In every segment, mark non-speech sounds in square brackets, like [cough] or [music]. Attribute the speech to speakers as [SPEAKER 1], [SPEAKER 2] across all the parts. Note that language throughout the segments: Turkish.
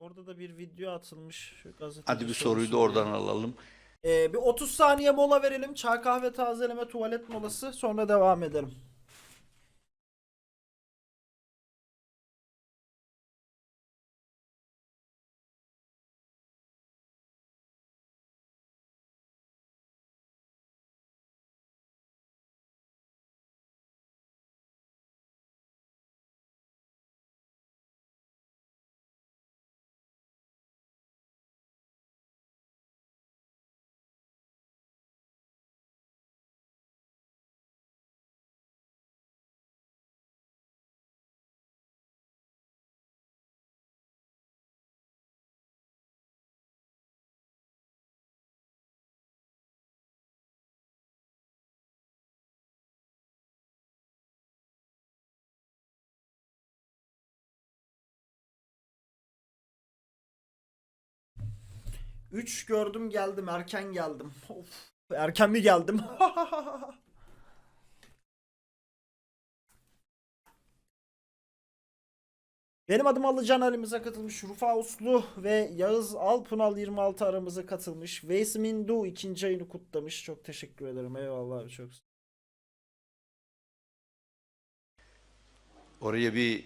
[SPEAKER 1] Orada da bir video atılmış. Şu gazeteci
[SPEAKER 2] Hadi bir soruyu da oradan alalım.
[SPEAKER 1] Ee, bir 30 saniye mola verelim. Çay kahve tazeleme tuvalet molası. Sonra devam edelim. Üç gördüm geldim. Erken geldim. [laughs] Of. Erken mi geldim? [laughs] Benim adım Alıcan aramıza katılmış. Rufa Uslu ve Yağız Alpınal 26 aramıza katılmış. Veys Mindu ikinci ayını kutlamış. Çok teşekkür ederim. Eyvallah abi çok.
[SPEAKER 2] Oraya bir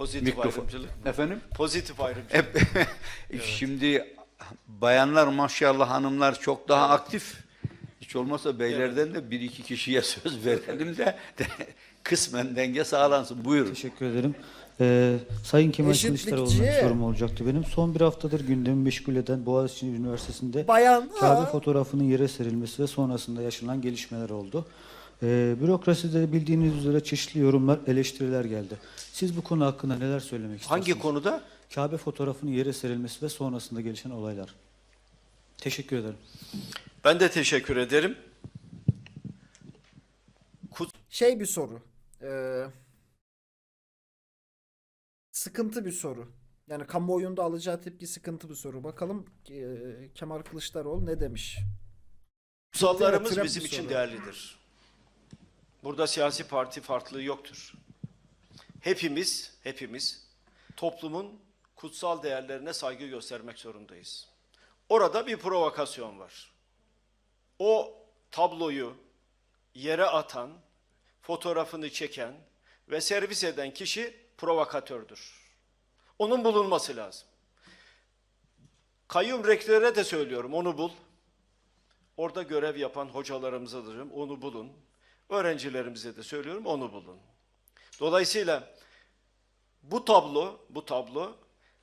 [SPEAKER 3] Pozitif
[SPEAKER 2] mikrofon.
[SPEAKER 3] ayrımcılık.
[SPEAKER 2] Efendim?
[SPEAKER 3] Pozitif ayrımcılık.
[SPEAKER 2] Hep [laughs] şimdi bayanlar maşallah hanımlar çok daha aktif. Hiç olmazsa beylerden de bir iki kişiye [laughs] söz verelim de, de [laughs] kısmen denge sağlansın. Buyurun.
[SPEAKER 4] Teşekkür ederim. Ee, Sayın Kemal. Kılıçdaroğlu'na sorum olacaktı benim. Son bir haftadır gündemi meşgul eden Boğaziçi Üniversitesi'nde
[SPEAKER 1] Bayan.
[SPEAKER 4] Kabe fotoğrafının yere serilmesi ve sonrasında yaşanan gelişmeler oldu. Ee, bürokraside bildiğiniz üzere çeşitli yorumlar, eleştiriler geldi. Siz bu konu hakkında neler söylemek istersiniz?
[SPEAKER 3] Hangi konuda?
[SPEAKER 4] Kabe fotoğrafının yere serilmesi ve sonrasında gelişen olaylar. Teşekkür ederim.
[SPEAKER 3] Ben de teşekkür ederim. Kut
[SPEAKER 1] Şey bir soru. Ee, sıkıntı bir soru. Yani kamuoyunda alacağı tepki sıkıntı bir soru. Bakalım e, Kemal Kılıçdaroğlu ne demiş?
[SPEAKER 3] kutsallarımız bizim için
[SPEAKER 1] soru.
[SPEAKER 3] değerlidir. Burada siyasi parti farklılığı yoktur. Hepimiz, hepimiz toplumun kutsal değerlerine saygı göstermek zorundayız. Orada bir provokasyon var. O tabloyu yere atan, fotoğrafını çeken ve servis eden kişi provokatördür. Onun bulunması lazım. Kayyum rektöre de söylüyorum, onu bul. Orada görev yapan hocalarımıza diyorum, onu bulun. Öğrencilerimize de söylüyorum, onu bulun. Dolayısıyla bu tablo, bu tablo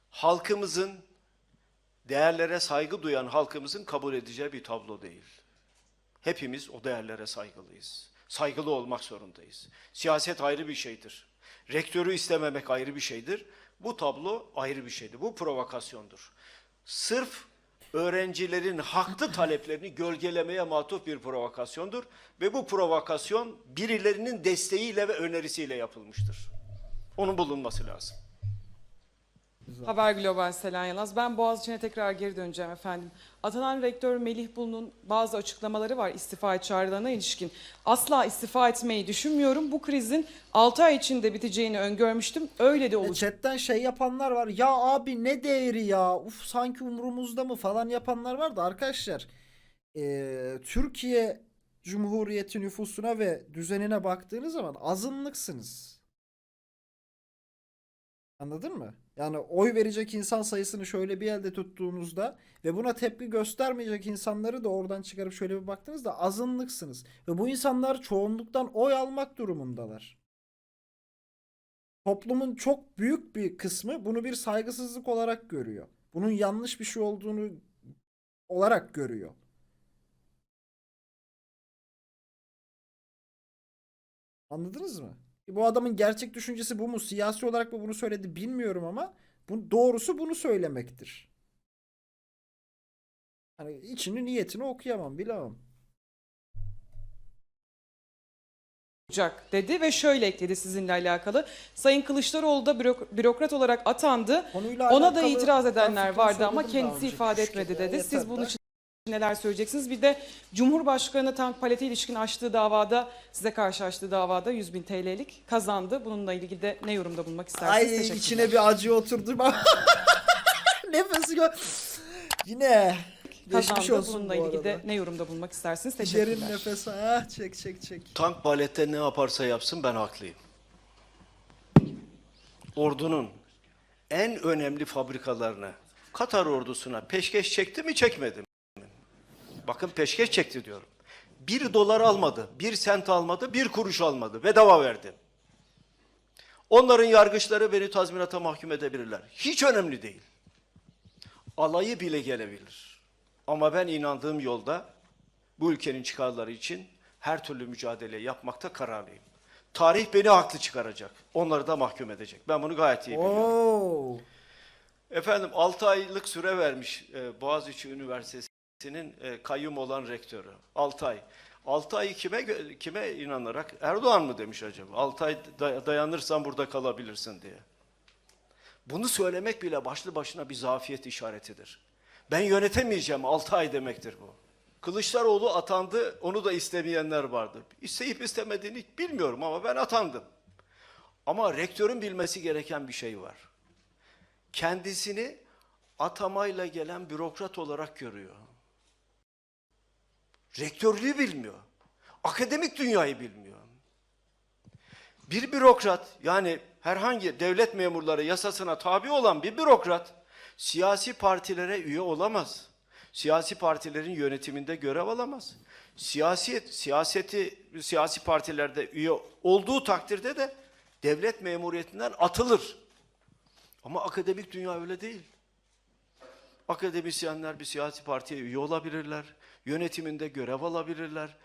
[SPEAKER 3] halkımızın değerlere saygı duyan halkımızın kabul edeceği bir tablo değil. Hepimiz o değerlere saygılıyız. Saygılı olmak zorundayız. Siyaset ayrı bir şeydir. Rektörü istememek ayrı bir şeydir. Bu tablo ayrı bir şeydir. Bu provokasyondur. Sırf öğrencilerin haklı taleplerini gölgelemeye matuf bir provokasyondur ve bu provokasyon birilerinin desteğiyle ve önerisiyle yapılmıştır. Onun bulunması lazım.
[SPEAKER 5] Haber Global Selen Yalaz. Ben Boğaziçi'ne tekrar geri döneceğim efendim. Atanan rektör Melih Bulu'nun bazı açıklamaları var istifa çağrılarına ilişkin. Asla istifa etmeyi düşünmüyorum. Bu krizin 6 ay içinde biteceğini öngörmüştüm. Öyle de
[SPEAKER 1] E,
[SPEAKER 5] olacak.
[SPEAKER 1] chatten şey yapanlar var. Ya abi ne değeri ya? Uf sanki umurumuzda mı falan yapanlar var da arkadaşlar. e, Türkiye Cumhuriyeti nüfusuna ve düzenine baktığınız zaman azınlıksınız. Anladın mı? Yani oy verecek insan sayısını şöyle bir elde tuttuğunuzda ve buna tepki göstermeyecek insanları da oradan çıkarıp şöyle bir baktığınızda azınlıksınız. Ve bu insanlar çoğunluktan oy almak durumundalar. Toplumun çok büyük bir kısmı bunu bir saygısızlık olarak görüyor. Bunun yanlış bir şey olduğunu olarak görüyor. Anladınız mı? E, Bu adamın gerçek düşüncesi bu mu? Siyasi olarak mı bunu söyledi bilmiyorum ama bu doğrusu bunu söylemektir. Hani içini niyetini okuyamam bilemem.
[SPEAKER 5] olacak dedi ve şöyle ekledi sizinle alakalı. Sayın Kılıçdaroğlu da bürok- bürokrat olarak atandı.
[SPEAKER 1] Konuyla
[SPEAKER 5] Ona da
[SPEAKER 1] alakalı
[SPEAKER 5] itiraz edenler vardı ama
[SPEAKER 1] söyledim daha
[SPEAKER 5] kendisi
[SPEAKER 1] önce.
[SPEAKER 5] ifade etmedi
[SPEAKER 1] ya,
[SPEAKER 5] dedi.
[SPEAKER 1] yeter
[SPEAKER 5] Siz bunun için neler söyleyeceksiniz? Bir de Cumhurbaşkanı tank palete ilişkin açtığı davada, size karşı açtığı davada 100 bin TL'lik kazandı. Bununla ilgili de ne yorumda bulunmak istersiniz?
[SPEAKER 1] Ay
[SPEAKER 5] Teşekkürler.
[SPEAKER 1] içine bir acı oturdu. [laughs] Nefesi gö... Yine geçmiş
[SPEAKER 5] kazandı.
[SPEAKER 1] olsun
[SPEAKER 5] Bununla
[SPEAKER 1] bu
[SPEAKER 5] ilgili de
[SPEAKER 1] arada.
[SPEAKER 5] ne yorumda bulmak istersiniz?
[SPEAKER 1] Derin
[SPEAKER 5] Teşekkürler.
[SPEAKER 1] nefes. Ah çek çek çek.
[SPEAKER 3] Tank balette ne yaparsa yapsın ben haklıyım. Ordunun en önemli fabrikalarını Katar ordusuna peşkeş çekti mi çekmedi mi? Bakın peşkeş çekti diyorum. Bir dolar almadı, bir sent almadı, bir kuruş almadı. Bedava verdi. Onların yargıçları beni tazminata mahkum edebilirler. Hiç önemli değil. Alayı bile gelebilir. Ama ben inandığım yolda bu ülkenin çıkarları için her türlü mücadele yapmakta kararlıyım. Tarih beni haklı çıkaracak. Onları da mahkum edecek. Ben bunu gayet iyi biliyorum.
[SPEAKER 1] Oo.
[SPEAKER 3] Efendim 6 aylık süre vermiş e, Boğaziçi Üniversitesi'nin e, kayyum olan rektörü. 6 ay. 6 ayı kime kime inanarak Erdoğan mı demiş acaba? 6 ay day- dayanırsan burada kalabilirsin diye. Bunu söylemek bile başlı başına bir zafiyet işaretidir. Ben yönetemeyeceğim 6 ay demektir bu. Kılıçdaroğlu atandı, onu da istemeyenler vardı. İsteyip istemediğini bilmiyorum ama ben atandım. Ama rektörün bilmesi gereken bir şey var kendisini atamayla gelen bürokrat olarak görüyor. Rektörlüğü bilmiyor. Akademik dünyayı bilmiyor. Bir bürokrat yani herhangi devlet memurları yasasına tabi olan bir bürokrat siyasi partilere üye olamaz. Siyasi partilerin yönetiminde görev alamaz. Siyaset, siyaseti siyasi partilerde üye olduğu takdirde de devlet memuriyetinden atılır. Ama akademik dünya öyle değil. Akademisyenler bir siyasi partiye üye olabilirler. Yönetiminde görev alabilirler.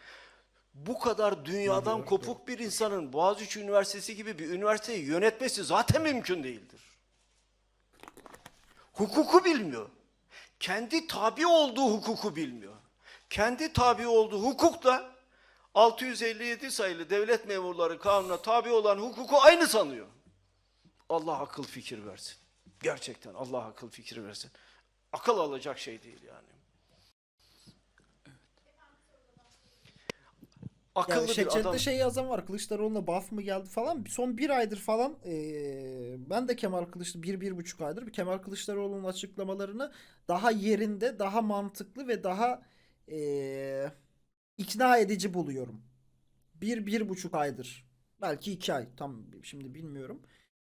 [SPEAKER 3] Bu kadar dünyadan kopuk bir insanın Boğaziçi Üniversitesi gibi bir üniversiteyi yönetmesi zaten mümkün değildir. Hukuku bilmiyor. Kendi tabi olduğu hukuku bilmiyor. Kendi tabi olduğu hukukla 657 sayılı devlet memurları kanuna tabi olan hukuku aynı sanıyor. Allah akıl fikir versin. Gerçekten Allah akıl fikir versin. Akıl alacak şey değil yani. Akıllı
[SPEAKER 1] Yani şey,
[SPEAKER 3] bir
[SPEAKER 1] chatte
[SPEAKER 3] adam.
[SPEAKER 1] şey yazan var. Kılıçdaroğlu'na buff mı geldi falan. Son bir aydır falan eee, ben de Kemal Kılıçdaroğlu bir, bir buçuk aydır Kemal Kılıçdaroğlu'nun açıklamalarını daha yerinde, daha mantıklı ve daha eee, ikna edici buluyorum. Bir, bir buçuk aydır. Belki iki ay. Tam şimdi bilmiyorum.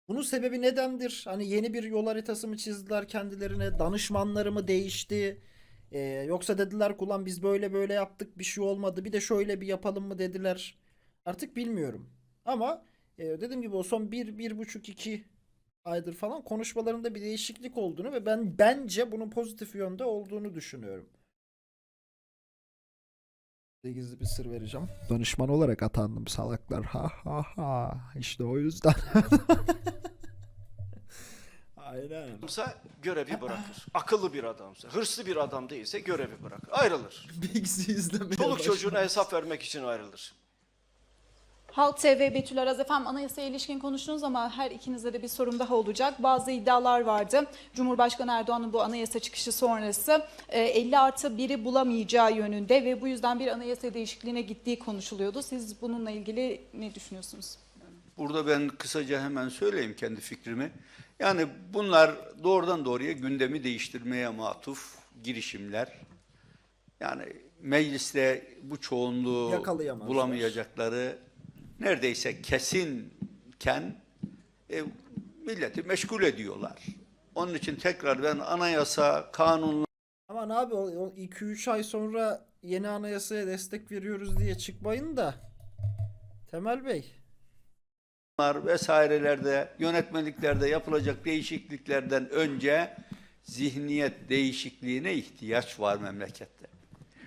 [SPEAKER 1] Bunun sebebi nedendir? Hani yeni bir yol haritası mı çizdiler kendilerine? Danışmanları mı değişti? Ee, yoksa dediler ki ulan biz böyle böyle yaptık bir şey olmadı bir de şöyle bir yapalım mı dediler. Artık bilmiyorum. Ama e, dediğim gibi o son bir, bir buçuk iki aydır falan konuşmalarında bir değişiklik olduğunu ve ben bence bunun pozitif yönde olduğunu düşünüyorum. Size gizli bir sır vereceğim. Danışman olarak atandım salaklar. Ha ha ha. İşte o yüzden. [laughs] Aynen.
[SPEAKER 3] adamsa görevi bırakır. Akıllı bir adamsa, hırslı bir adam değilse görevi bırakır. Ayrılır.
[SPEAKER 1] Biggs'i izlemeye
[SPEAKER 3] Çoluk çocuğuna hesap vermek için ayrılır.
[SPEAKER 6] Halk TV Betül Araz efendim anayasaya ilişkin konuştunuz ama her ikinizde de bir sorum daha olacak. Bazı iddialar vardı. Cumhurbaşkanı Erdoğan'ın bu anayasa çıkışı sonrası e, 50 artı 1'i bulamayacağı yönünde ve bu yüzden bir anayasa değişikliğine gittiği konuşuluyordu. Siz bununla ilgili ne düşünüyorsunuz?
[SPEAKER 2] Burada ben kısaca hemen söyleyeyim kendi fikrimi. Yani bunlar doğrudan doğruya gündemi değiştirmeye matuf girişimler. Yani mecliste bu çoğunluğu bulamayacakları neredeyse kesinken e, milleti meşgul ediyorlar. Onun için tekrar ben anayasa, kanunlar
[SPEAKER 1] Aman abi o 2-3 ay sonra yeni anayasaya destek veriyoruz diye çıkmayın da. Temel Bey.
[SPEAKER 2] Vesairelerde, yönetmeliklerde yapılacak değişikliklerden önce zihniyet değişikliğine ihtiyaç var memlekette.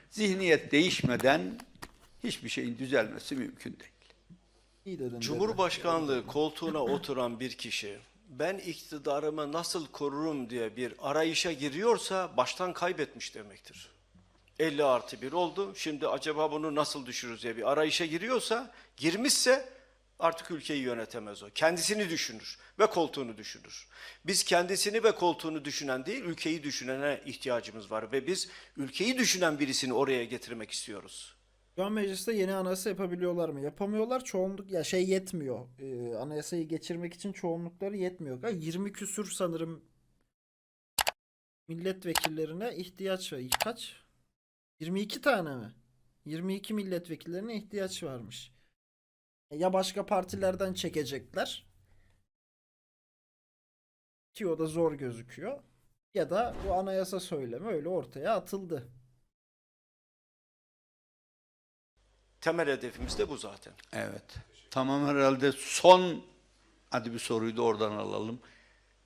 [SPEAKER 2] Zihniyet değişmeden hiçbir şeyin düzelmesi mümkün değil.
[SPEAKER 3] Cumhurbaşkanlığı koltuğuna oturan bir kişi ben iktidarımı nasıl korurum diye bir arayışa giriyorsa baştan kaybetmiş demektir. 50 artı 1 oldu. Şimdi acaba bunu nasıl düşürürüz diye bir arayışa giriyorsa, girmişse Artık ülkeyi yönetemez o. Kendisini düşünür ve koltuğunu düşünür. Biz kendisini ve koltuğunu düşünen değil, ülkeyi düşünene ihtiyacımız var ve biz ülkeyi düşünen birisini oraya getirmek istiyoruz.
[SPEAKER 1] Şu an mecliste yeni anayasa yapabiliyorlar mı? Yapamıyorlar. Çoğunluk ya şey yetmiyor. Ee, anayasayı geçirmek için çoğunlukları yetmiyor. Ha, 20 küsür sanırım milletvekillerine ihtiyaç var. Kaç? 22 tane mi? 22 milletvekillerine ihtiyaç varmış. Ya başka partilerden çekecekler. Ki o da zor gözüküyor. Ya da bu anayasa söylemi öyle ortaya atıldı.
[SPEAKER 3] Temel hedefimiz de bu zaten.
[SPEAKER 2] Evet. Tamam herhalde son hadi bir soruyu da oradan alalım.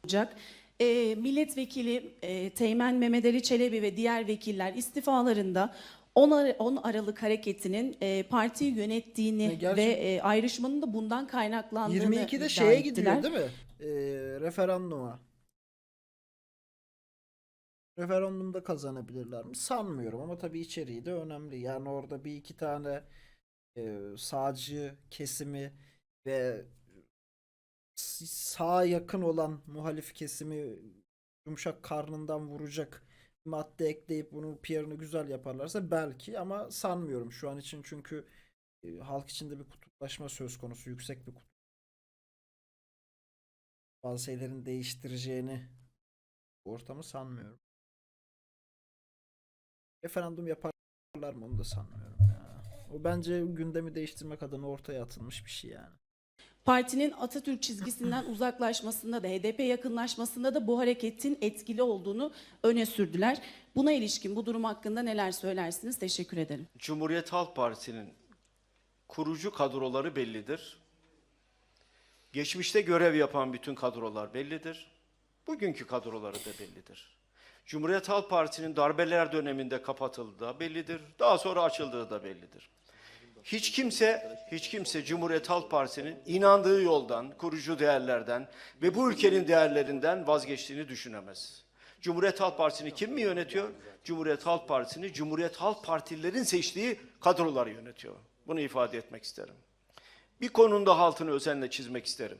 [SPEAKER 7] olacak. E, milletvekili e, Teğmen Mehmet Ali Çelebi ve diğer vekiller istifalarında 10, Ar- 10 Aralık hareketinin e, partiyi
[SPEAKER 1] Ne,
[SPEAKER 7] yönettiğini
[SPEAKER 1] gerçi-
[SPEAKER 7] ve e, ayrışmanın da bundan kaynaklandığını
[SPEAKER 1] 22'de
[SPEAKER 7] iddia
[SPEAKER 1] şeye
[SPEAKER 7] ettiler.
[SPEAKER 1] gidiyor değil mi? Ee, referanduma. Referandumda kazanabilirler mi? Sanmıyorum ama tabii içeriği de önemli. Yani orada bir iki tane e, sağcı kesimi ve sağa yakın olan muhalif kesimi yumuşak karnından vuracak madde ekleyip bunun PR'ını güzel yaparlarsa belki ama sanmıyorum şu an için çünkü e, halk içinde bir kutuplaşma söz konusu yüksek bir kutup bazı şeylerin değiştireceğini ortamı sanmıyorum. Referandum yaparlar mı onu da sanmıyorum ya. O bence gündemi değiştirmek adına ortaya atılmış bir şey yani.
[SPEAKER 7] Partinin Atatürk çizgisinden [clears throat] uzaklaşmasında da HDP yakınlaşmasında da bu hareketin etkili olduğunu öne sürdüler. Buna ilişkin bu durum hakkında neler söylersiniz? Teşekkür ederim.
[SPEAKER 3] Cumhuriyet Halk Partisi'nin kurucu kadroları bellidir. Geçmişte görev yapan bütün kadrolar bellidir. Bugünkü kadroları da bellidir. Cumhuriyet Halk Partisi'nin darbeler döneminde kapatıldığı da bellidir. Daha sonra açıldığı da bellidir. Hiç kimse, hiç kimse Cumhuriyet Halk Partisi'nin inandığı yoldan, kurucu değerlerden ve bu ülkenin değerlerinden vazgeçtiğini düşünemez. Cumhuriyet Halk Partisi'ni kim mi yönetiyor? Cumhuriyet Halk Partisi'ni Cumhuriyet Halk Partililerin seçtiği kadrolar yönetiyor. Bunu ifade etmek isterim. Bir konunun da altını özenle çizmek isterim.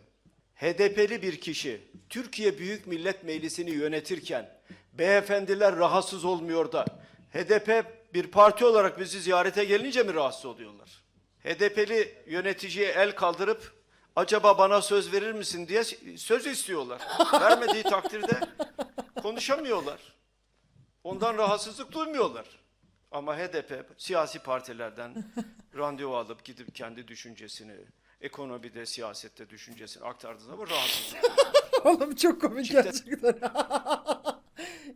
[SPEAKER 3] HDP'li bir kişi Türkiye Büyük Millet Meclisi'ni yönetirken beyefendiler rahatsız olmuyor da HDP bir parti olarak bizi ziyarete gelince mi rahatsız oluyorlar? HDP'li yöneticiye el kaldırıp acaba bana söz verir misin diye söz istiyorlar. [laughs] Vermediği takdirde konuşamıyorlar. Ondan rahatsızlık duymuyorlar. Ama HDP siyasi partilerden [laughs] randevu alıp gidip kendi düşüncesini, ekonomide, siyasette düşüncesini aktardığı zaman rahatsızlık [laughs]
[SPEAKER 1] Oğlum çok komik gerçekten.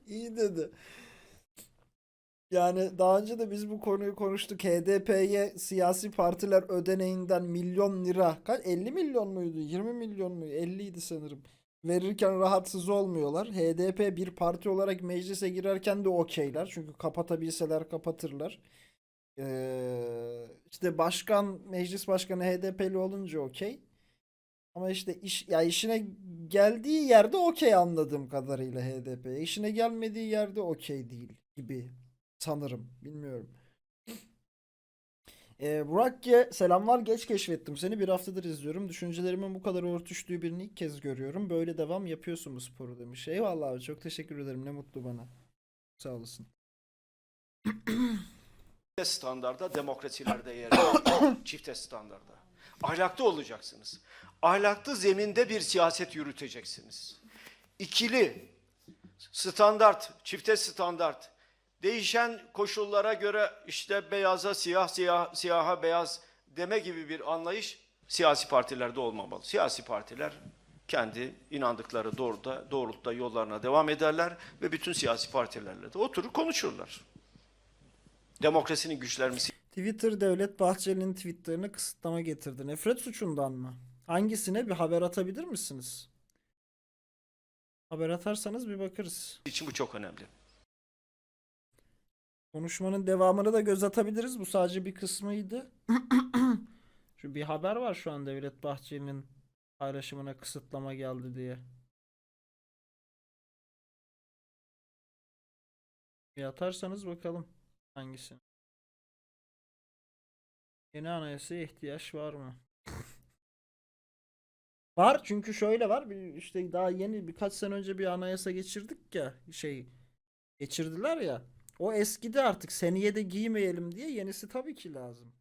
[SPEAKER 1] İyi dedi. Yani daha önce de biz bu konuyu konuştuk. HDP'ye siyasi partiler ödeneğinden milyon lira, kaç 50 milyon muydu? 20 milyon mu? 50 idi sanırım. Verirken rahatsız olmuyorlar. HDP bir parti olarak meclise girerken de okeyler. Çünkü kapatabilseler kapatırlar. Ee, işte başkan, meclis başkanı HDP'li olunca okey. Ama işte iş ya işine geldiği yerde okey anladığım kadarıyla HDP. İşine gelmediği yerde okey değil gibi sanırım. Bilmiyorum. Ee, Burak G, selamlar geç keşfettim seni bir haftadır izliyorum. Düşüncelerimin bu kadar örtüştüğü birini ilk kez görüyorum. Böyle devam yapıyorsun bu sporu demiş. Eyvallah abi çok teşekkür ederim ne mutlu bana. Sağ olasın.
[SPEAKER 3] Standarda demokrasilerde yer veriyor. [coughs] Çifte standarda. Ahlaklı olacaksınız. Ahlaklı zeminde bir siyaset yürüteceksiniz. İkili, standart, çifte standart, değişen koşullara göre işte beyaza siyah, siyah, siyaha beyaz deme gibi bir anlayış siyasi partilerde olmamalı. Siyasi partiler kendi inandıkları doğruda, doğrultuda yollarına devam ederler ve bütün siyasi partilerle de oturur konuşurlar. Demokrasinin güçlenmesi
[SPEAKER 1] Twitter Devlet Bahçeli'nin tweetlerine kısıtlama getirdi. Nefret suçundan mı? Hangisine bir haber atabilir misiniz? Haber atarsanız bir bakarız.
[SPEAKER 3] için bu çok önemli.
[SPEAKER 1] Konuşmanın devamını da göz atabiliriz. Bu sadece bir kısmıydı. [clears throat] Şu bir haber var şu an Devlet Bahçeli'nin paylaşımına kısıtlama geldi diye. Bir atarsanız bakalım hangisi. Yeni anayasaya ihtiyaç var mı? [laughs] Var çünkü şöyle var. İşte daha yeni birkaç sene önce bir anayasa geçirdik ya şey geçirdiler ya. O eskidi artık seneye de giymeyelim diye yenisi tabii ki lazım.